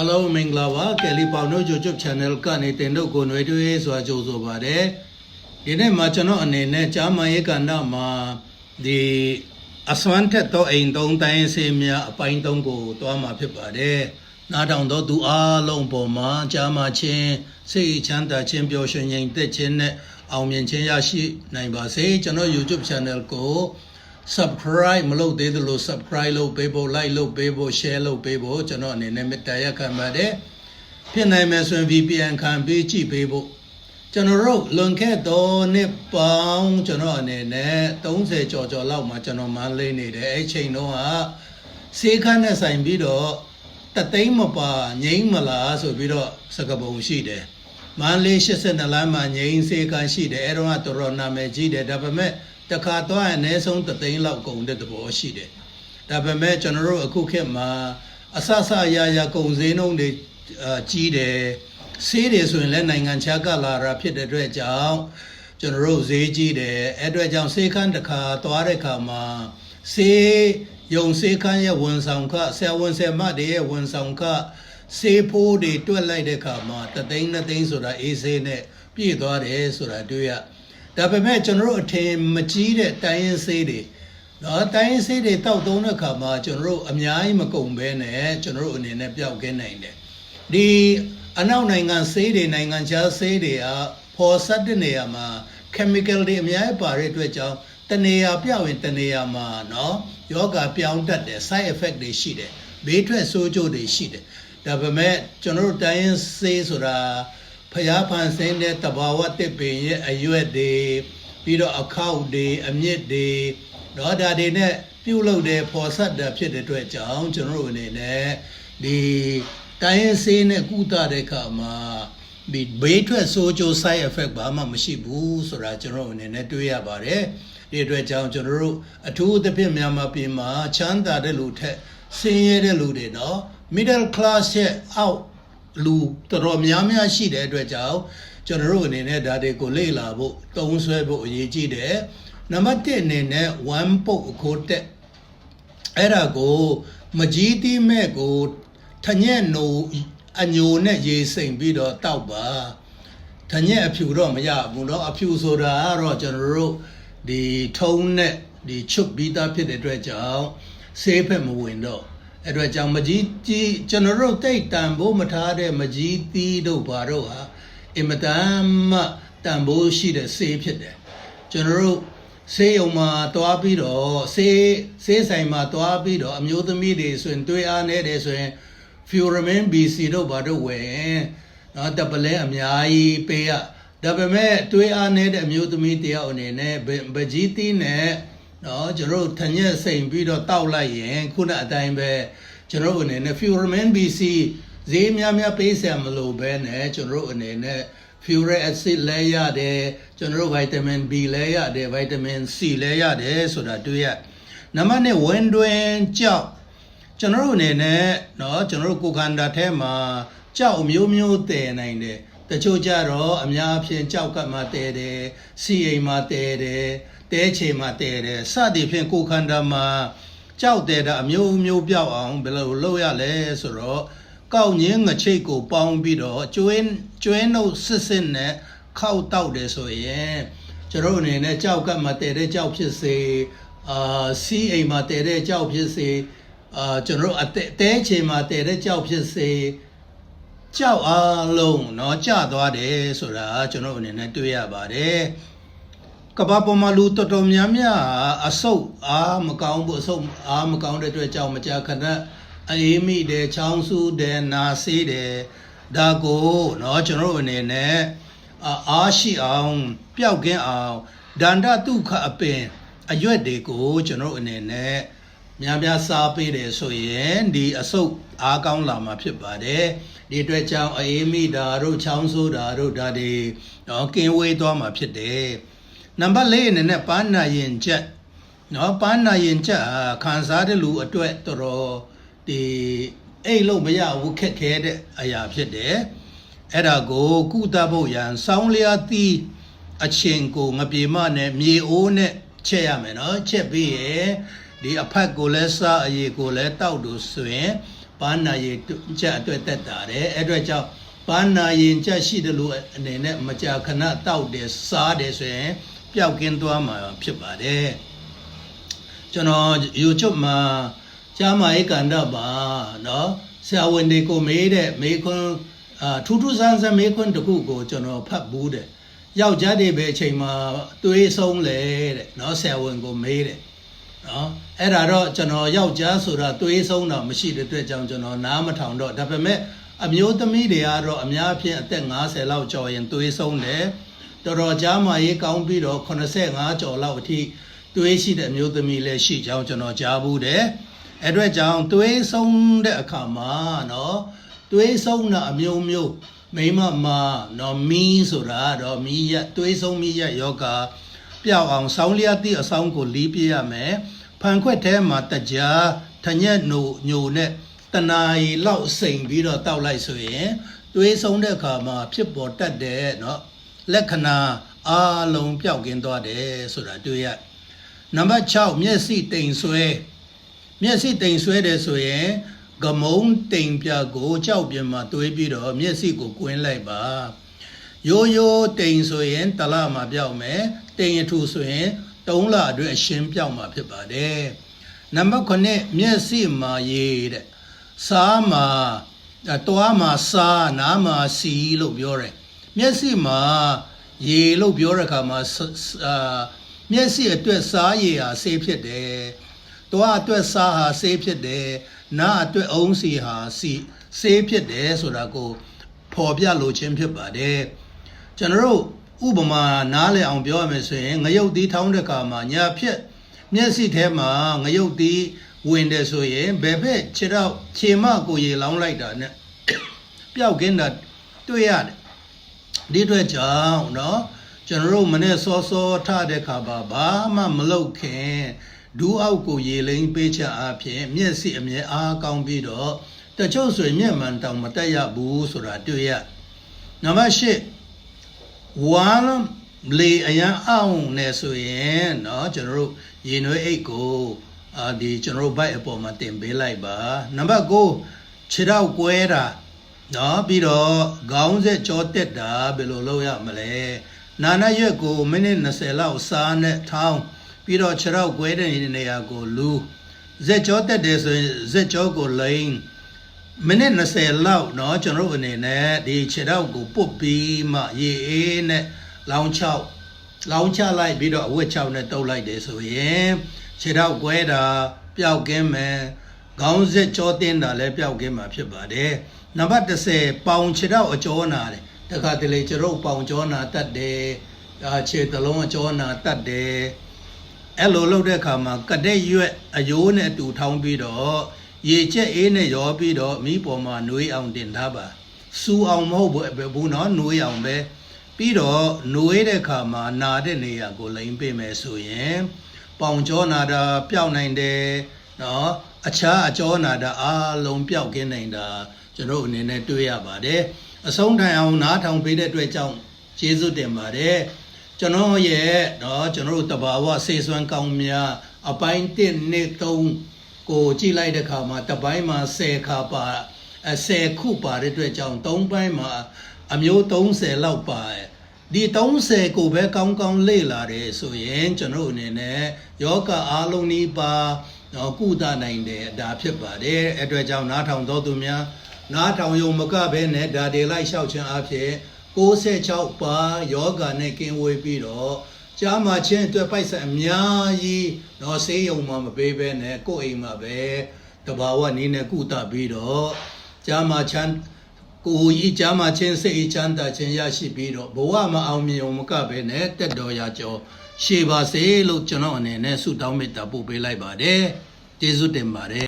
အားလုံးမင်္ဂလာပါကယ်လီပေါင်တို့ YouTube Channel ကနေတင်တို့ကိုຫນွေတွေးစွာကြိုဆိုပါတယ်ဒီနေ့မှာကျွန်တော်အနေနဲ့ဂျာမန်ရေးကဏ္ဍမှာဒီအစွမ်းထက်သောအိမ်သုံးတိုင်းစေများအပိုင်းသုံးကိုတွားမှာဖြစ်ပါတယ်နားထောင်သောသူအားလုံးပေါ်မှာဂျာမန်ချင်းစိတ်ချမ်းသာခြင်းပျော်ရွှင်ငြိမ်သက်ခြင်းနဲ့အောင်မြင်ခြင်းရရှိနိုင်ပါစေကျွန်တော် YouTube Channel ကို subscribe မလုပ်သေးသလို subscribe လုပ်ပေးဖို့ like လုပ်ပေးဖို့ share လုပ်ပေးဖို့ကျွန်တော်အနေနဲ့မေတ္တာရက်ခံပါတယ်ဖြစ်နိုင်မယ်ဆိုရင် VPN ခံပေးကြည့်ပေးဖို့ကျွန်တော်တို့လွန်ခဲ့သောနှစ်ပေါင်းကျွန်တော်အနေနဲ့30ကျော်ကျော်လောက်မှာကျွန်တော်မန်းလေးနေတယ်အဲ့ချိန်တော့ကစေခန်းနဲ့ဆိုင်ပြီးတော့တသိန်းမပါငိမ့်မလားဆိုပြီးတော့စကပုံရှိတယ် မန်းလေး82လမ်းမှာငိမ့်စေခန်းရှိတယ်အဲ့တော့ကတော်တော်နာမည်ကြီးတယ်ဒါပေမဲ့တခါတော့အနည်းဆုံးတသိန်းလောက်ကုန်တဲ့သဘောရှိတယ်ဒါပေမဲ့ကျွန်တော်တို့အခုခေတ်မှာအဆဆရာရာကုန်စည်နှုန်းတွေအာကြီးတယ်ဆေးတွေဆိုရင်လည်းနိုင်ငံခြားကလာတာဖြစ်တဲ့အတွက်ကြောင့်ကျွန်တော်တို့ဈေးကြီးတယ်အဲ့အတွက်ကြောင့်ဆေးခန်းတစ်ခါသွားတဲ့ခါမှာဆေးယုံဆေးခန်းရဲ့ဝန်ဆောင်ခဆရာဝန်ဆရာမတွေရဲ့ဝန်ဆောင်ခ ဆေးဖိုးတွေတွက်လိုက်တဲ့ခါမှာတသိန်းနှစ်သိန်းဆိုတာအေးဆေးနဲ့ပြည့်သွားတယ်ဆိုတာတွေ့ရဒါပေမဲ့ကျွန်တော်တို့အထင်မကြီးတဲ့တိုင်းရင်းဆေးတွေနော်တိုင်းရင်းဆေးတွေတောက်သုံးတဲ့ခါမှာကျွန်တော်တို့အများကြီးမကုန်ဘဲနဲ့ကျွန်တော်တို့အနေနဲ့ပျောက်ကင်းနိုင်တယ်ဒီအနောက်နိုင်ငံဆေးတွေနိုင်ငံခြားဆေးတွေကပေါ်ဆက်တဲ့နေရာမှာ chemical တွေအများကြီးပါတဲ့အတွက်ကြောင့်တနေရာပြောက်ရင်တနေရာမှာနော်ယောဂပြောင်းတတ်တယ် side effect တွေရှိတယ်ဘေးထွက်ဆိုးကျိုးတွေရှိတယ် ဒါပေမဲ့ကျွန်တော်တို့တိုင်းရင်းဆေးဆိုတာဖျားဖန်ဆင်းတဲ့တဘာဝတစ်ပင်ရဲ့အရွက်တွေပြီးတော့အခောက်တွေအမြင့်တွေတော့ဒါတွေနဲ့ပြုတ်လုပ်တဲ့ဖော်ဆက်တာဖြစ်တဲ့အတွက်ကြောင့်ကျွန်တော်တို့အနေနဲ့ဒီတိုင်းရင်ဆေးနဲ့ကုသတဲ့အခါမှာဒီဘေးထွက်ဆိုးကျိုး side effect ဘာမှမရှိဘူးဆိုတာကျွန်တော်တို့အနေနဲ့တွေးရပါတယ်ဒီအတွက်ကြောင့်ကျွန်တော်တို့အထူးသဖြင့်မြန်မာပြည်မှာချမ်းသာတဲ့လူထက်ဆင်းရဲတဲ့လူတွေတော့ middle class ရဲ့အောက်လူတော်တော်များများရှိတဲ့အတွက်ကြောင့်ကျွန်တော်တို့အနေနဲ့ဒါတွေကိုလေ့လာဖို့တုံးဆွဲဖို့အရေးကြီးတယ်နံပါတ်1အနေနဲ့1ပုတ်အခိုးတက်အဲ့ဒါကိုမကြီးသီးမဲ့ကိုထညက်နိုအညိုနဲ့ရေစိမ်ပြီးတော့တောက်ပါထညက်အဖြူတော့မရဘူးเนาะအဖြူဆိုတာကတော့ကျွန်တော်တို့ဒီထုံးနဲ့ဒီချုပ်ပြီးသားဖြစ်တဲ့အတွက်ကြောင့်ဆေးဖက်မဝင်တော့ အဲ့တော့ကြောင့်မကြီးကြီးကျွန်တော်တို့တိတ်တန်ဖို့မထားတဲ့မကြီးသီးတို့ဘာတို့ဟာအင်မတန်မှတန်ဖိုးရှိတဲ့ဆေးဖြစ်တယ်ကျွန်တော်တို့ဆေးရုံမှာတွားပြီးတော့ဆေးဆေးဆိုင်မှာတွားပြီးတော့အမျိုးသမီးတွေဆိုရင်တွေးအားနေတယ်ဆိုရင် Furamin BC တို့ဘာတို့ဝယ်နော်တပလဲအများကြီးပေးရဒါပေမဲ့တွေးအားနေတဲ့အမျိုးသမီးတယောက်အနေနဲ့ဗကြီးတီးနဲ့ နော်ကျွန်တော်တို့ထညက်စိန်ပြီးတော့တောက်လိုက်ရင်ခုနအတိုင်းပဲကျွန်တော်တို့အနေနဲ့ Furamin BC ဈေးများများပေးဆရာမလို့ပဲနဲ့ကျွန်တော်တို့အနေနဲ့ furic acid လဲရတယ်ကျွန်တော်တို့ vitamin B လဲရတယ် vitamin C လဲရတယ်ဆိုတာတွေ့ရနံပါတ်1ဝင်းတွင်ကြောက်ကျွန်တော်တို့အနေနဲ့เนาะကျွန်တော်တို့ကိုယ်ခန္ဓာထဲမှာကြောက်မျိုးမျိုးတည်နိုင်တယ် တချို့ကြတော့အများအပြားကြောက်ကမှတည်တယ်စီအိမ်မှာတည်တယ်တဲချေမှာတည်တယ်စသည်ဖြင့်ကိုယ်ခန္ဓာမှာကြောက်တယ်တာအမျိုးမျိုးပြောက်အောင်ဘယ်လိုလုပ်ရလဲဆိုတော့ကောက်ငင်းငချိတ်ကိုပေါင်းပြီးတော့ကျွင်းကျွင်းနှုတ်စစ်စစ်နဲ့ခောက်တောက်တယ်ဆိုရင်ကျွန်တော်အနေနဲ့ကြောက်ကမှတည်တဲ့ကြောက်ဖြစ်စေအာစီအိမ်မှာတည်တဲ့ကြောက်ဖြစ်စေအာကျွန်တော်အတဲချေမှာတည်တဲ့ကြောက်ဖြစ်စေ ကြောက်အားလုံးเนาะကြသွားတယ်ဆိုတာကျွန်တော်အနေနဲ့တွေ့ရပါတယ်ကဘာပေါ်မှာလူတော်တော်များများအဆုတ်အားမကောင်းဘူးအဆုတ်အားမကောင်းတဲ့အတွက်ကြောင့်မကြာခဏအေးမိတယ်ချောင်းဆူးတယ်နာဆေးတယ်ဒါကိုเนาะကျွန်တော်အနေနဲ့အားရှိအောင်ပျောက်ကင်းအောင်ဒန္တတုခအပင်အရွက်တွေကိုကျွန်တော်အနေနဲ့ များများစားပေးတယ်ဆိုရင်ဒီအဆုတ်အားကောင်းလာမှာဖြစ်ပါတယ်ဒီအတွက်ကြောင့်အေးမိတာတို့ချောင်းဆိုးတာတို့ဒါတွေတော့ကင်းဝေးသွားမှာဖြစ်တယ်နံပါတ်၄အနေနဲ့ပန်းနာရင်ချက်နော်ပန်းနာရင်ချက်ခံစားတဲ့လူအတွက်တော်တော်ဒီအိတ်လို့မရဘူးခက်ခဲတဲ့အရာဖြစ်တယ်အဲ့ဒါကိုကုသဖို့ရန်စောင်းလျားသီးအချင်းကိုငပြေမနဲ့မြေအိုးနဲ့ချက်ရမယ်နော်ချက်ပြီးရ ဒီအဖက်ကိုလည်းစားအရေးကိုလည်းတောက်လို့ဆိုရင်ပ ဘာနာရင်ချက်အတွက်တက်တာတယ်အဲ့အတွက်ကြောင့်ဘာနာရင်ချက်ရှိတယ်လို့အနေနဲ့မကြာခဏတောက်တယ်စားတယ်ဆိုရင်ပျောက်ကင်းသွားမှာဖြစ်ပါတယ်ကျွန်တော် YouTube မှာကျမ်းမာရေးကန္တပါเนาะဆရာဝန်တွေကိုမေးတဲ့မေးခွန်းအာထူးထူးဆန်းဆန်းမေးခွန်းတစ်ခုကိုကျွန်တော်ဖတ်ဘူးတယ်ယောက်ျားတွေပဲအချိန်မှာသွေးဆုံးလေတဲ့เนาะဆရာဝန်ကိုမေးတယ် နော်အဲ့ဒါတော့ကျွန်တော်ယောက်ျားဆိုတာသွေးဆုံးတော့မရှိတဲ့အတွက်ကြောင့်ကျွန်တော်နားမထောင်တော့ဒါပေမဲ့အမျိုးသမီးတွေကတော့အများအပြားအသက်50လောက်ကျော်ရင်သွေးဆုံးတယ်တော်တော်ကြားမှာရေးကောင်းပြီးတော့85ကျော်လောက်အထိသွေးရှိတဲ့အမျိုးသမီးလည်းရှိကြောင်းကျွန်တော်ကြားဘူးတယ်အဲ့အတွက်ကြောင့်သွေးဆုံးတဲ့အခါမှာနော်သွေးဆုံးတာအမျိုးမျိုးမိမမနော်မီးဆိုတာတော့မီးရသွေးဆုံးမီးရယောဂ ပြောက်အောင်ဆောင်းလျာတိအဆောင်ကိုလီးပြရမယ်ဖန်ခွက်ထဲမှာတကြားထညက်နိုညိုနဲ့တနာရီလောက်စိန်ပြီးတော့တောက်လိုက်ဆိုရင်သွေးဆုံးတဲ့အခါမှာဖြစ်ပေါ်တတ်တဲ့เนาะလက္ခဏာအားလုံးပျောက်ကင်းသွားတယ်ဆိုတာတွေ့ရနံပါတ်6မျက်စိတိမ်ဆွဲမျက်စိတိမ်ဆွဲတယ်ဆိုရင်ဂမုံတိမ်ပြကိုကြောက်ပြမှာတွေးပြီးတော့မျက်စိကိုကွင်းလိုက်ပါ ရိုးရိုးတိမ်ဆိုရင်တလမှာပြောက်မယ်တိမ်ရထူဆိုရင်3လအတွက်အရှင်းပြောက်မှာဖြစ်ပါတယ်နံပါတ်9မျက်စိမှာရေးတဲ့စားမှာတွားမှာစားနားမှာစီလို့ပြောတယ်မျက်စိမှာရေလို့ပြောတဲ့အခါမှာအာမျက်စိအတွက်စားရည်ဟာဆေးဖြစ်တယ်တွားအတွက်စားဟာဆေးဖြစ်တယ်နားအတွက်အုံးစီဟာစီဆေးဖြစ်တယ်ဆိုတာကိုဖော်ပြလိုခြင်းဖြစ်ပါတယ် ကျွန်တော်တို့ဥပမာနားလည်အောင်ပြောရမယ်ဆိုရင်ငရုတ်သီးထောင်းတဲ့အခါမှာညာဖြစ်မျက်စိထဲမှာငရုတ်သီးဝင်တယ်ဆိုရင်ဘယ်ဘက်ခြေတော့ခြေမကိုရေလောင်းလိုက်တာနဲ့ပျောက်ကင်းတာတွေ့ရတယ်ဒီအတွက်ကြောင့်เนาะကျွန်တော်တို့မနေ့စောစောထတဲ့ခါပါဘာမှမလုပ်ခင်ဒူးအောက်ကိုရေလိမ်ပေးချအဖြစ်မျက်စိအမြဲအားကောင်းပြီးတော့တချို့ဆိုရင်မျက်မှန်တောင်မတက်ရဘူးဆိုတာတွေ့ရနံပါတ်၈ ဝမ်းလေအရန်အောင်နေဆိုရင်เนาะကျွန်တော်တို့ရေနွေးအိတ်ကိုအာဒီကျွန်တော်တို့ဘိုက်အပေါ်မှာတင်ပေးလိုက်ပါနံပါတ်9ခြေထောက်ကွဲတာเนาะပြီးတော့ခေါင်းဆက်ကြောတက်တာဘယ်လိုလုပ်ရမလဲနာနာရွက်ကိုမိနစ်20လောက်စားနဲ့ထောင်းပြီးတော့ခြေထောက်ကွဲတဲ့နေရာကိုလူဇက်ကြောတက်တယ်ဆိုရင်ဇက်ကြောကိုလိန် မိနစ်20လောက်เนาะကျွန်တော်တို့အနေနဲ့ဒီခြေထောက်ကိုပုတ်ပြီးမှရေအေးနဲ့လောင်းချောက်လောင်းချလိုက်ပြီးတော့အဝတ်ချောက်နဲ့တုပ်လိုက်တယ်ဆိုရင်ခြေထောက်ကွဲတာပျောက်ကင်းမယ်ခေါင်းစစ်ကြောတင်းတာလည်းပျောက်ကင်းမှာဖြစ်ပါတယ်နံပါတ်30ပေါင်ခြေထောက်အကျောနာတယ်တခါတလေကျရုပ်ပေါင်ကျောနာတတ်တယ်အာခြေတလုံးအကျောနာတတ်တယ်အဲ့လိုလုပ်တဲ့အခါမှာကတဲ့ရွက်အယိုးနဲ့အတူထောင်းပြီးတော့ ရေချက်အေးနဲ့ရောပြီးတော့မိပေါ်မှာနှွေးအောင်တင်ထားပါစူအောင်မဟုတ်ဘူးဘူးနော်နှွေးအောင်ပဲပြီးတော့နှွေးတဲ့အခါမှာနာတဲ့နေရာကိုလိမ့်ပေးမယ်ဆိုရင်ပေါင်ကြောနာတာပျောက်နိုင်တယ်နော်အခြားအကြောနာတာအားလုံးပျောက်ကင်းနိုင်တာကျွန်တော်အနေနဲ့တွေ့ရပါတယ်အဆုံးထိုင်အောင်နားထောင်ပေးတဲ့အတွက်ကြောင့်ကျေးဇူးတင်ပါတယ်ကျွန်တော်ရဲ့เนาะကျွန်တော်တို့တဘာဝစေစွမ်းကောင်းများအပိုင်း1နှစ်3 ကိုကြည့်လိုက်တဲ့အခါမှာတစ်ပိုင်းမှာ10ခါပါအဲ10ခုပါတဲ့အတွက်ကြောင့်3ပိုင်းမှာအမျိုး30လောက်ပါတယ်ဒီ30ကိုပဲကောင်းကောင်းလေ့လာတယ်ဆိုရင်ကျွန်တော်အနေနဲ့ယောဂအားလုံးဤပါတော့ကုသနိုင်တယ်ဒါဖြစ်ပါတယ်အဲ့အတွက်ကြောင့်နားထောင်တော်သူများနားထောင်ယုံမကဘဲနဲ့ဒါတွေလိုက်လျှောက်ခြင်းအဖြစ်66ပါယောဂနဲ့ကင်းဝေးပြီးတော့ ကြားမှာချင်းအတွက်ပိုက်ဆံအများကြီးတော့ဆေးရုံမှာမပေးဘဲနဲ့ကိုယ့်အိမ်မှာပဲတဘာဝနည်းနဲ့ကုသပြီးတော့ကြားမှာချမ်းကိုကြီးကြားမှာချင်းစိတ်ချမ်းသာခြင်းရရှိပြီးတော့ဘဝမအောင်မြင်ုံမကဘဲနဲ့တက်တော်ရကြောရှေပါစေလို့ကျွန်တော်အနေနဲ့ဆုတောင်းမေတ္တာပို့ပေးလိုက်ပါတယ်ကျေးဇူးတင်ပါတယ်